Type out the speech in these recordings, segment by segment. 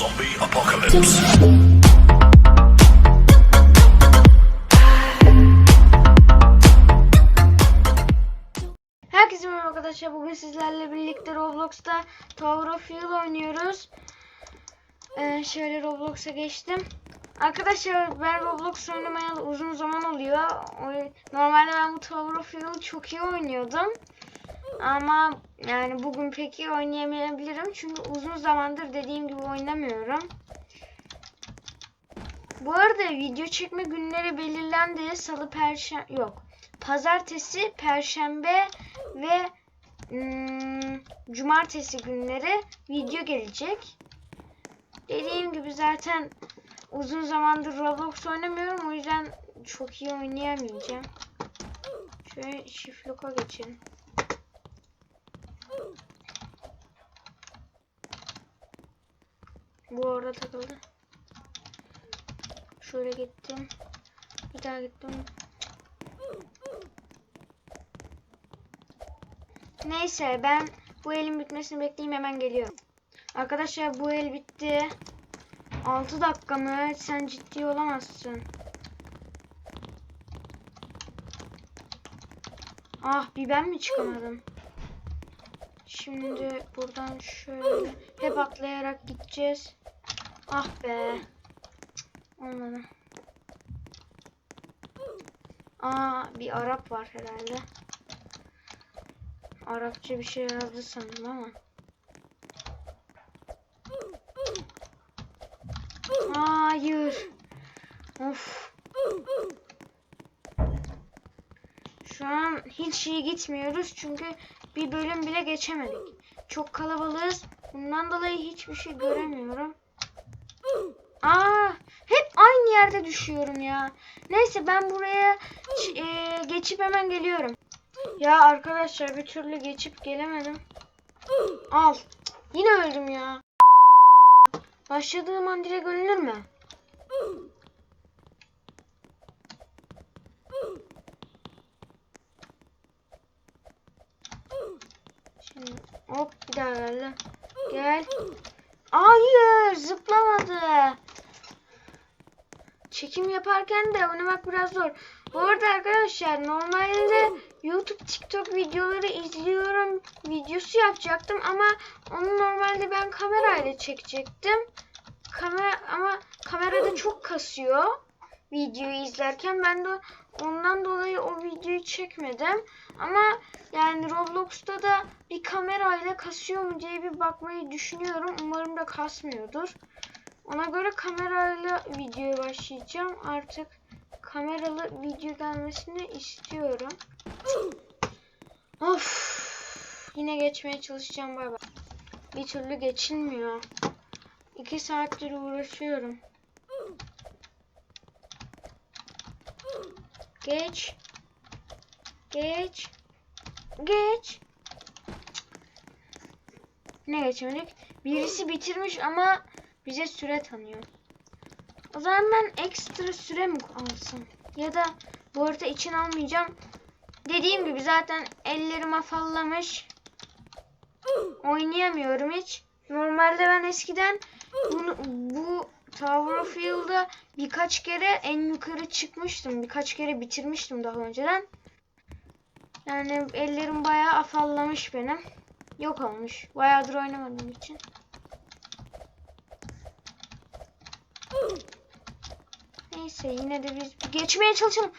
Zombie apocalypse. Herkese merhaba arkadaşlar. Bugün sizlerle birlikte Roblox'ta Tower of Fuel oynuyoruz. Ee, şöyle Roblox'a geçtim. Arkadaşlar ben Roblox oynamayalı uzun zaman oluyor. Normalde ben bu Tower of Fuel'ı çok iyi oynuyordum. Ama yani bugün pek iyi oynayamayabilirim. Çünkü uzun zamandır dediğim gibi oynamıyorum. Bu arada video çekme günleri belirlendi. Salı, perşembe yok. Pazartesi, perşembe ve hmm, cumartesi günleri video gelecek. Dediğim gibi zaten uzun zamandır Roblox oynamıyorum. O yüzden çok iyi oynayamayacağım. Şöyle shift lock'a Bu orada takıldı. Şöyle gittim. Bir daha gittim. Neyse ben bu elin bitmesini bekleyeyim hemen geliyorum. Arkadaşlar bu el bitti. 6 dakika mı? Sen ciddi olamazsın. Ah bir ben mi çıkamadım? Şimdi buradan şöyle hep atlayarak gideceğiz. Ah be. Olmadı. Aa bir Arap var herhalde. Arapça bir şey yazdı sandım ama. Hayır. Of. Şu an hiç iyi gitmiyoruz çünkü bir bölüm bile geçemedik. Çok kalabalığız. Bundan dolayı hiçbir şey göremiyorum. Aa, hep yerde düşüyorum ya. Neyse ben buraya e, geçip hemen geliyorum. Ya arkadaşlar bir türlü geçip gelemedim. Al. Yine öldüm ya. Başladığım an direkt ölünür mü? Şimdi hop bir daha geldi. Gel. Hayır zıplamadı. Çekim yaparken de oynamak biraz zor. Bu arada arkadaşlar normalde YouTube, TikTok videoları izliyorum videosu yapacaktım ama onu normalde ben kamerayla çekecektim. Kamera ama kamerada çok kasıyor videoyu izlerken ben de ondan dolayı o videoyu çekmedim. Ama yani Roblox'ta da bir kamerayla kasıyor mu diye bir bakmayı düşünüyorum. Umarım da kasmıyordur. Ona göre kamerayla videoya başlayacağım. Artık kameralı video gelmesini istiyorum. Of. Yine geçmeye çalışacağım bay bay. Bir türlü geçilmiyor. İki saattir uğraşıyorum. Geç. Geç. Geç. Ne geçemedik? Birisi bitirmiş ama bize süre tanıyor. O zaman ben ekstra süre mi alsam? Ya da bu arada için almayacağım. Dediğim gibi zaten ellerim afallamış. Oynayamıyorum hiç. Normalde ben eskiden bunu, bu Tower of Field'da birkaç kere en yukarı çıkmıştım. Birkaç kere bitirmiştim daha önceden. Yani ellerim bayağı afallamış benim. Yok olmuş. Bayağıdır oynamadığım için. Neyse yine de biz geçmeye çalışalım.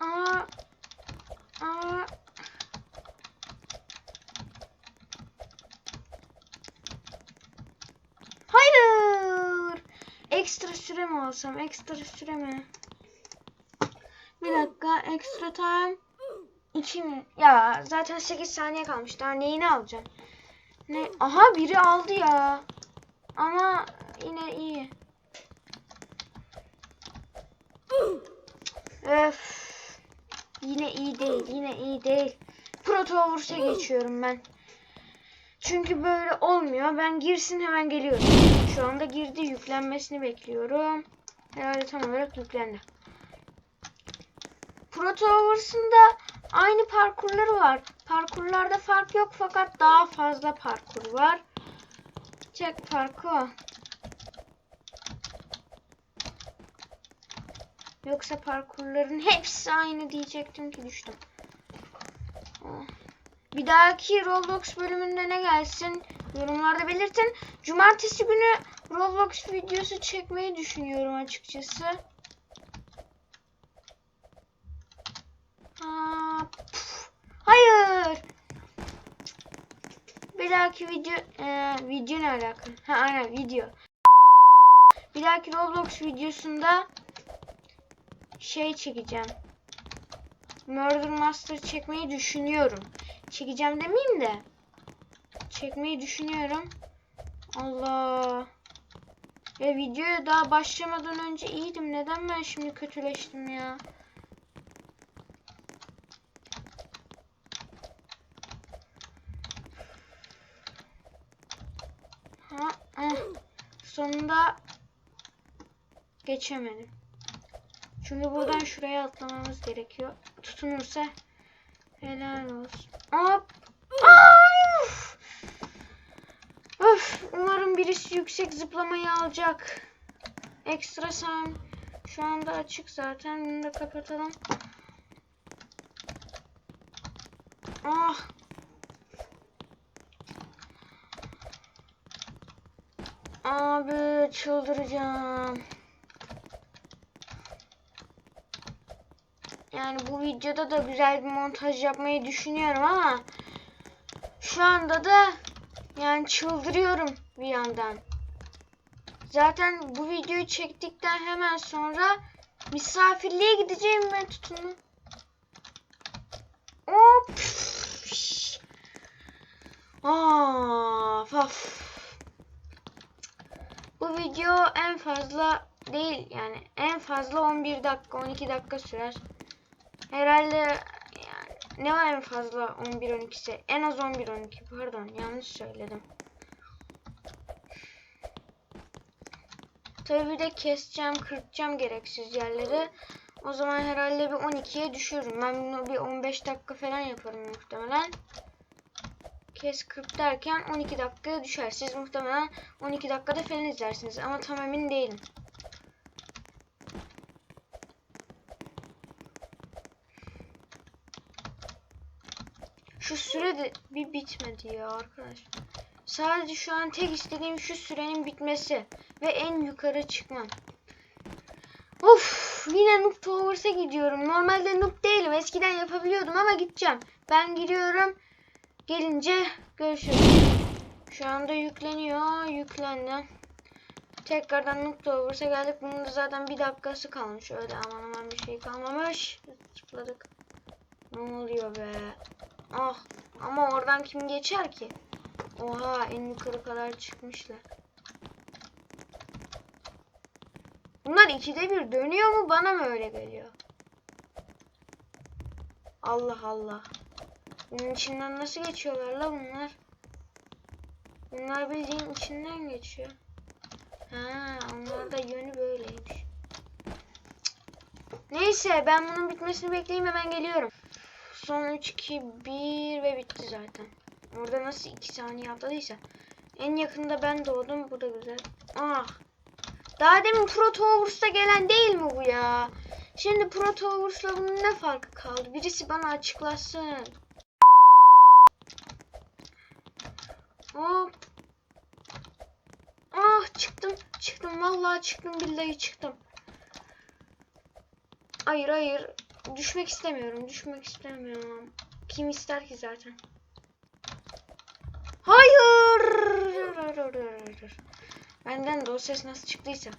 Aa, aa. Hayır. Ekstra süre mi alsam? Ekstra süre mi? Bir dakika. Ekstra time. 2 mi? Ya zaten 8 saniye kalmış. Daha neyini alacağım? Ne? Aha biri aldı ya. Ama yine iyi. Öf. Yine iyi değil. Yine iyi değil. Proto Overs'e geçiyorum ben. Çünkü böyle olmuyor. Ben girsin hemen geliyorum. Şu anda girdi. Yüklenmesini bekliyorum. Herhalde tam olarak yüklendi. Proto Overs'ın da aynı parkurları var. Parkurlarda fark yok fakat daha fazla parkur var. Tek farkı Yoksa parkurların hepsi aynı diyecektim ki düştüm. Oh. Bir dahaki Roblox bölümünde ne gelsin yorumlarda belirtin. Cumartesi günü Roblox videosu çekmeyi düşünüyorum açıkçası. Püf. Hayır. Bir dahaki video e, video ne alaka? Ha aynen video. Bir dahaki Roblox videosunda şey çekeceğim. Murder Master çekmeyi düşünüyorum. Çekeceğim demeyeyim de. Çekmeyi düşünüyorum. Allah. Ya videoya daha başlamadan önce iyiydim. Neden ben şimdi kötüleştim ya? Ha, eh. Sonunda geçemedim. Şimdi buradan şuraya atlamamız gerekiyor. Tutunursa helal olsun. Hop. Uf. Öf, umarım birisi yüksek zıplamayı alacak. Ekstra sen şu anda açık zaten. Bunu da kapatalım. Ah. Abi çıldıracağım. Yani bu videoda da güzel bir montaj yapmayı düşünüyorum ama şu anda da yani çıldırıyorum bir yandan. Zaten bu videoyu çektikten hemen sonra misafirliğe gideceğim ben tutunu. Hop. Of, of. Bu video en fazla değil yani en fazla 11 dakika 12 dakika sürer. Herhalde yani ne var en fazla 11-12 ise en az 11-12 pardon yanlış söyledim. Tabii bir de keseceğim kırpacağım gereksiz yerleri. O zaman herhalde bir 12'ye düşürürüm. Ben bunu bir 15 dakika falan yaparım muhtemelen. Kes kırp derken 12 dakikaya düşer. Siz muhtemelen 12 dakikada falan izlersiniz ama tam emin değilim. De bir bitmedi ya arkadaş. Sadece şu an tek istediğim şu sürenin bitmesi ve en yukarı çıkmam. Of yine Noob Towers'a gidiyorum. Normalde Noob değilim. Eskiden yapabiliyordum ama gideceğim. Ben giriyorum. Gelince görüşürüz. Şu anda yükleniyor. Yüklendi. Tekrardan Noob Towers'a geldik. Bunun da zaten bir dakikası kalmış. Öyle aman aman bir şey kalmamış. Zıpladık. Ne oluyor be? Ah ama oradan kim geçer ki? Oha en yukarı kadar çıkmışlar. Bunlar ikide bir dönüyor mu bana mı öyle geliyor? Allah Allah. Bunun içinden nasıl geçiyorlar la bunlar? Bunlar bildiğin içinden geçiyor. Ha, onlar da yönü böyleymiş. Neyse ben bunun bitmesini bekleyeyim hemen geliyorum. Son 3, 2, 1 ve bitti zaten. Orada nasıl 2 saniye atladıysa. En yakında ben doğdum. Bu da güzel. Ah. Daha demin Pro Towers'ta gelen değil mi bu ya? Şimdi Pro Towers'la bunun ne farkı kaldı? Birisi bana açıklasın. Hop. Ah çıktım. Çıktım. Vallahi çıktım. Billahi çıktım. Hayır hayır. Düşmek istemiyorum. Düşmek istemiyorum. Kim ister ki zaten? Hayır. Benden de o ses nasıl çıktıysa.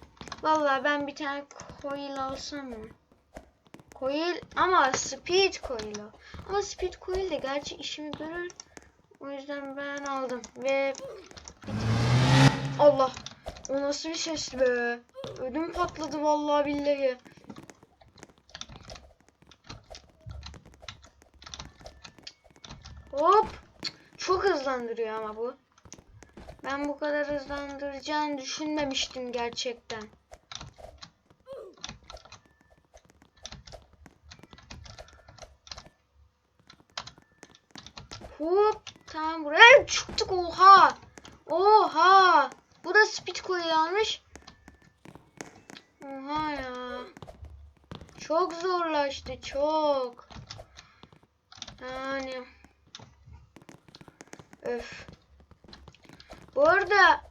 Vallahi ben bir tane coil alsam mı? Coil ama speed coil. Ama speed coil de gerçi işimi görür. O yüzden ben aldım ve Allah o nasıl bir ses be? Ödüm patladı vallahi billahi. Hop. Çok hızlandırıyor ama bu. Ben bu kadar hızlandıracağını düşünmemiştim gerçekten. Hop. Tamam buraya çıktık. Oha. Oha. Bu da speed coil almış. Oha ya. Çok zorlaştı çok. Yani. Öf. Bu arada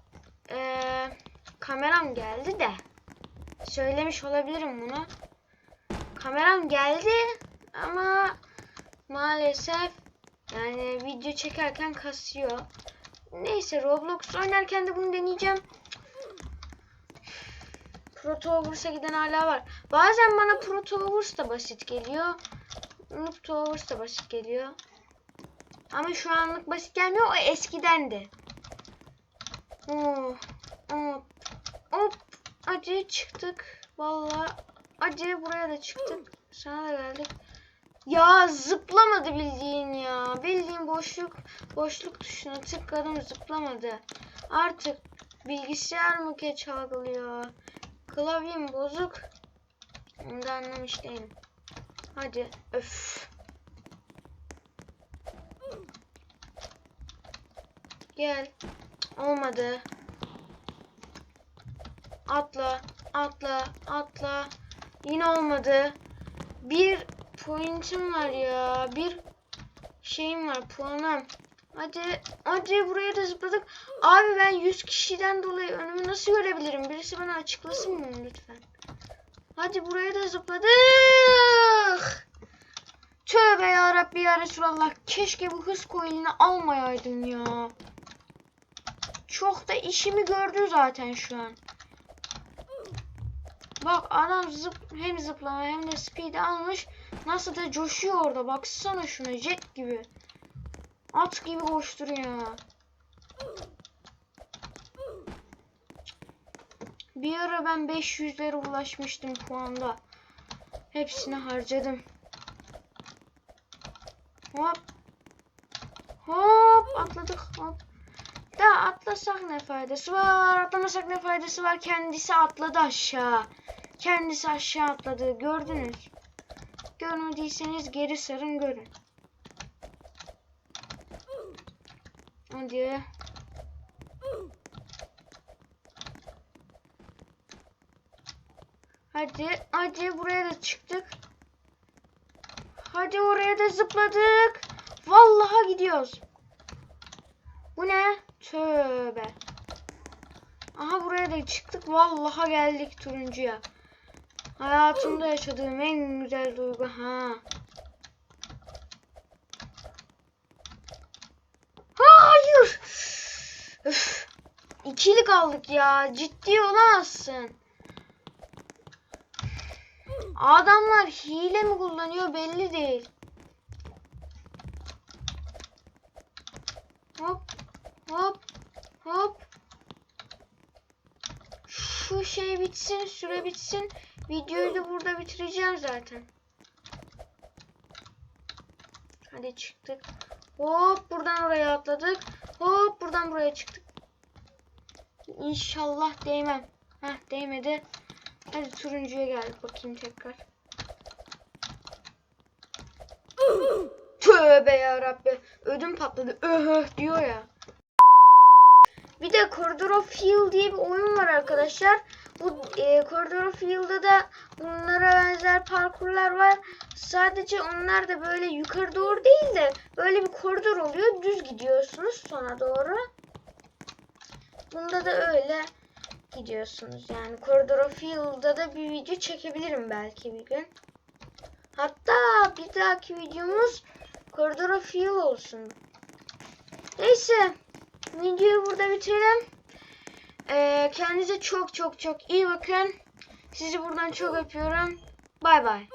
eee, kameram geldi de söylemiş olabilirim bunu. Kameram geldi ama maalesef yani video çekerken kasıyor. Neyse Roblox oynarken de bunu deneyeceğim. Pro Towers'a giden hala var. Bazen bana Pro Towers da basit geliyor. Noob Towers da basit geliyor. Ama şu anlık basit gelmiyor. O eskidendi. Oh, hop, hop. Acı çıktık. Vallahi acı buraya da çıktık. Sana da geldik. Ya zıplamadı bildiğin ya. Bildiğin boşluk boşluk tuşuna tıkladım zıplamadı. Artık bilgisayar mı geç algılıyor? Klavyem bozuk. Onu da anlamış değilim. Hadi öf. Gel. Olmadı. Atla, atla, atla. Yine olmadı. Bir pointim var ya. Bir şeyim var, puanım. Hadi, hadi buraya da zıpladık. Abi ben 100 kişiden dolayı önümü nasıl görebilirim? Birisi bana açıklasın mı lütfen? Hadi buraya da zıpladık. Tövbe ya Rabbi ya Resulallah. Keşke bu hız coil'ini almayaydım ya. Çok da işimi gördü zaten şu an. Bak adam zıp hem zıplama hem de speed almış. Nasıl da coşuyor orada. Baksana şuna jet gibi. At gibi koşturuyor. Bir ara ben 500'lere ulaşmıştım puanda. Hepsini harcadım. Hop. Hop atladık hop. Da atlasak ne faydası var? Atlamasak ne faydası var? Kendisi atladı aşağı. Kendisi aşağı atladı. Gördünüz. Görmediyseniz geri sarın görün. Hadi. Hadi, hadi buraya da çıktık. Hadi oraya da zıpladık. Vallahi gidiyoruz. Bu ne? Tövbe. Aha buraya da çıktık. Vallahi geldik turuncuya. Hayatımda yaşadığım en güzel duygu ha. Hayır. Üf. İkili kaldık ya. Ciddi olamazsın. Adamlar hile mi kullanıyor belli değil. Hop hop hop. Şu şey bitsin, süre bitsin. Videoyu da burada bitireceğim zaten. Hadi çıktık. Hop buradan oraya atladık. Hop buradan buraya çıktık. İnşallah değmem. Heh değmedi. Hadi turuncuya geldik bakayım tekrar. Tövbe ya Rabbi. Ödüm patladı. Öhö diyor ya. Bir de Corridor of Heal diye bir oyun var arkadaşlar. Bu e, Corridor of Heal'da da bunlara benzer parkurlar var. Sadece onlar da böyle yukarı doğru değil de böyle bir koridor oluyor. Düz gidiyorsunuz sona doğru. Bunda da öyle gidiyorsunuz. Yani Corridor of Heal'da da bir video çekebilirim belki bir gün. Hatta bir dahaki videomuz Corridor of Heal olsun. Neyse. Videoyu burada bitirelim. Ee, kendinize çok çok çok iyi bakın. Sizi buradan çok öpüyorum. Bay bay.